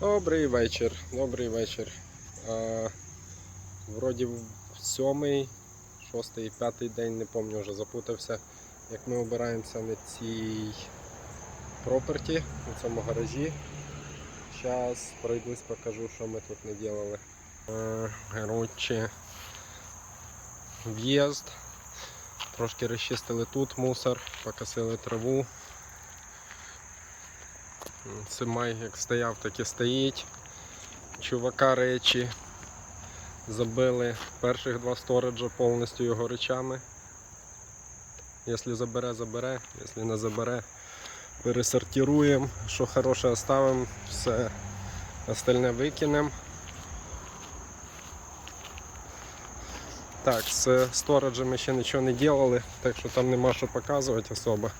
Добрий вечір, добрий вечір. А, вроді сьомий, шостий, п'ятий день, не пам'ятаю, вже запутався, як ми обираємося на цій проперті, на цьому гаражі. Зараз пройдусь, покажу, що ми тут не робили. Коротше, в'їзд. Трошки розчистили тут мусор, покосили траву. Симай як стояв, так і стоїть. Чувака речі забили перших два сториджа повністю його речами. Якщо забере, забере, якщо не забере, пересортируємо, що хороше оставимо, все остальне викинемо. Так, з сториджами ще нічого не робили, так що там нема що показувати особо.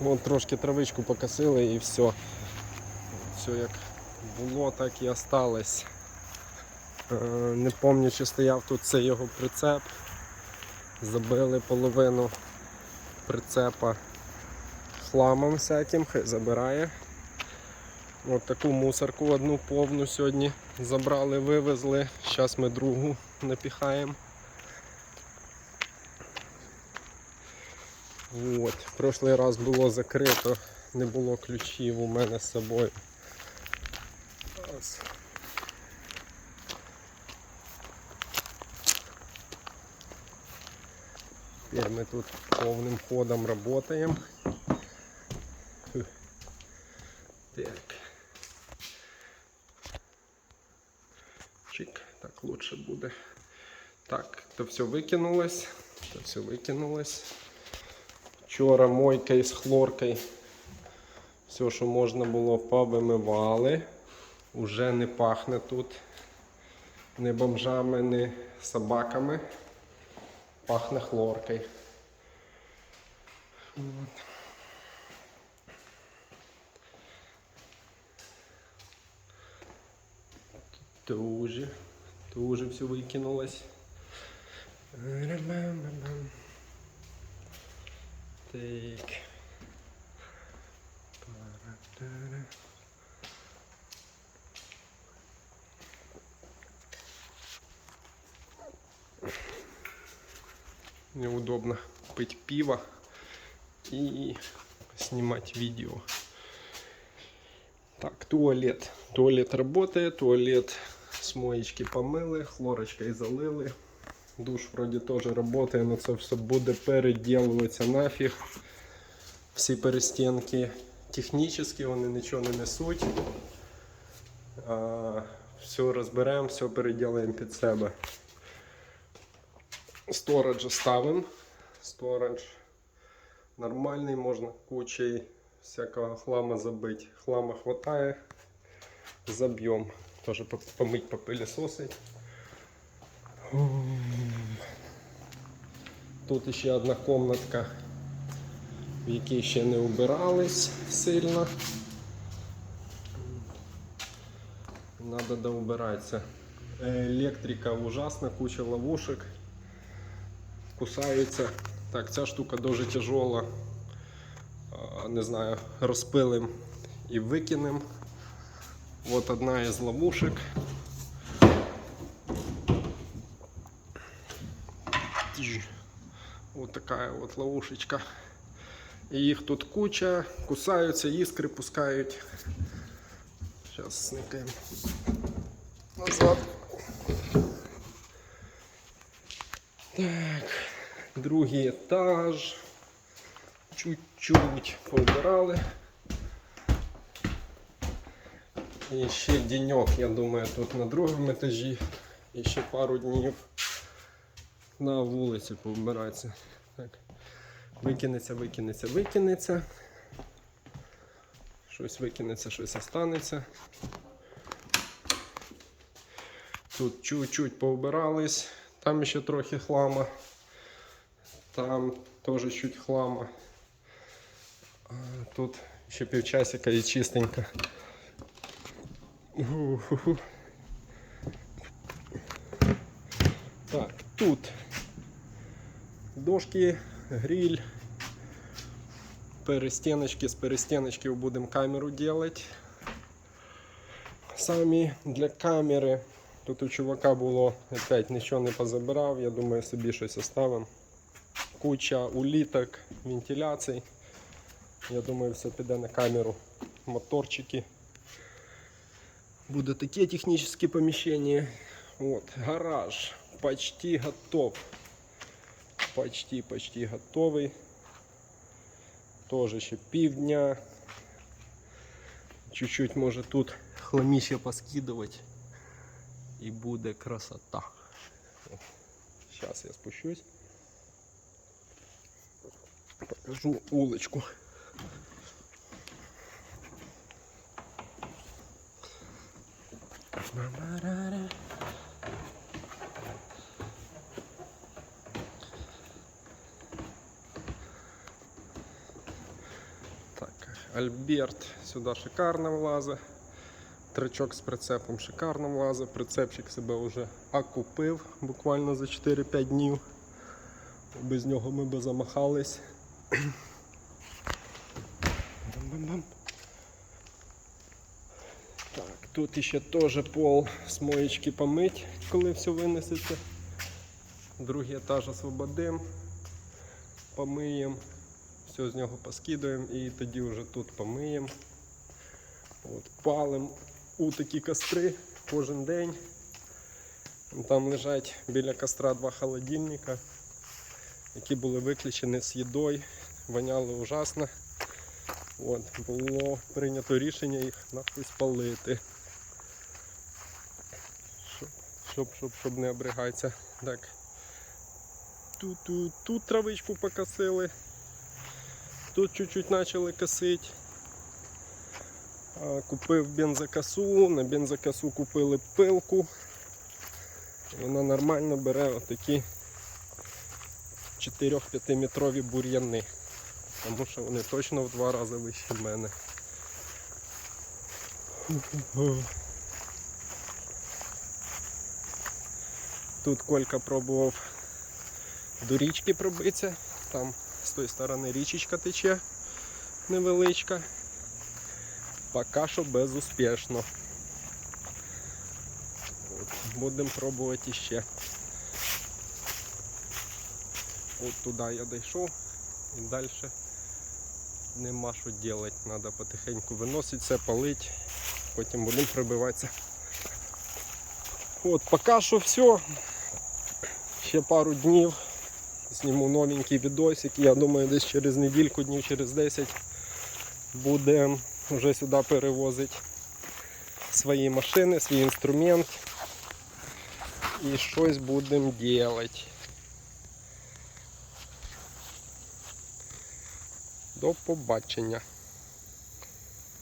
Вон трошки травичку покосили і все. Все як було, так і осталось. Е, Не пам'ятаю, чи стояв тут цей його прицеп. Забили половину прицепа хламом всяким, хай забирає. От таку мусорку одну повну сьогодні забрали, вивезли. Зараз ми другу напіхаємо. От. Прошлий раз було закрито, не було ключів у мене з собою. Ось. Тепер ми тут повним ходом працюємо. Так. Чик, так лучше буде. Так, то все викинулось. То все викинулось. Вчора мойкою з хлоркою все, що можна було, повимивали. Уже не пахне тут ні бомжами, ні собаками. Пахне хлоркою. От. Тоже, тоже все выкинулось. Так. Неудобно пить пиво и снимать видео. Так, туалет. Туалет работает, туалет с моечки помыли, хлорочкой залили. Душ вроді теж працює, але це все буде переділуватися нафіг. Всі перестінки технічні, вони нічого не несуть. А, все розберемо, все переділаємо під себе. Сторидж ставимо. Сторидж нормальний, можна кучей всякого хлама забити. Хлама хватає, заб'ємо. Теж помить, попилісосить. Тут ще одна комнатка, в якій ще не убирались сильно. Надо доубиратися. Електрика ужасна, куча ловушек. Кусаються. Так, ця штука дуже тяжела. А, Не знаю, розпилим і викинем. Вот одна із ловушек. Вот такая вот ловушечка. І їх тут куча, кусаються, іскри пускають. Зараз сникаємо назад. Так, другий етаж. Чуть-чуть поубирали. І ще денек, я думаю, тут на другому етажі. І ще пару днів на вулиці повбиратися. Так. Викинеться, викинеться, викинеться. Щось викинеться, щось останеться. Тут чуть-чуть повбирались, там ще трохи хлама, там теж чуть хлама. Тут ще півчасика і чистенько. Так, тут дошки, гриль, перестіночки, з перестіночків будемо камеру делать. самі для камери. Тут у чувака було опять нічого не позабирав, я думаю, собі щось оставимо. Куча уліток, вентиляцій. Я думаю, все піде на камеру. Моторчики. Буде таке технічне поміщення. Вот, гараж почти готов. Почти, почти готовий. Тоже ще півдня. Чуть-чуть може тут хламіще поскидувати. І буде красота. Зараз я спущусь. Покажу улочку. Альберт сюди шикарно влазить. Тричок з прицепом шикарно влазить. Прицепчик себе вже окупив буквально за 4-5 днів. Без нього ми би замахались. Так, тут ще теж пол з моєчки помить, коли все винесеться. Другий етаж освободимо, помиємо, все з нього поскидаємо і тоді вже тут помиємо. От, палим у такі костри кожен день. Там лежать біля костра два холодильника, які були виключені з їдою, воняли ужасно. От, було прийнято рішення їх нахуй спалити. Щоб, щоб, щоб не обригатися. Так. Тут, тут, тут травичку покосили. Тут чуть-чуть почали косити. Купив бензокосу, на бензокосу купили пилку. Вона нормально бере отакі 4-5 метрові бур'яни. Тому що вони точно в два рази вищі в мене. Тут Колька пробував до річки пробитися. Там з тої сторони річечка тече невеличка. Поки що безуспішно. Будемо пробувати ще. От туди я дійшов і далі нема що робити. Треба потихеньку виносити все, палити, потім будемо прибиватися. От, поки що все. Ще пару днів зніму новенький відосик. Я думаю, десь через недільку, днів через 10 будемо вже сюди перевозити свої машини, свій інструмент і щось будемо робити. До побачення.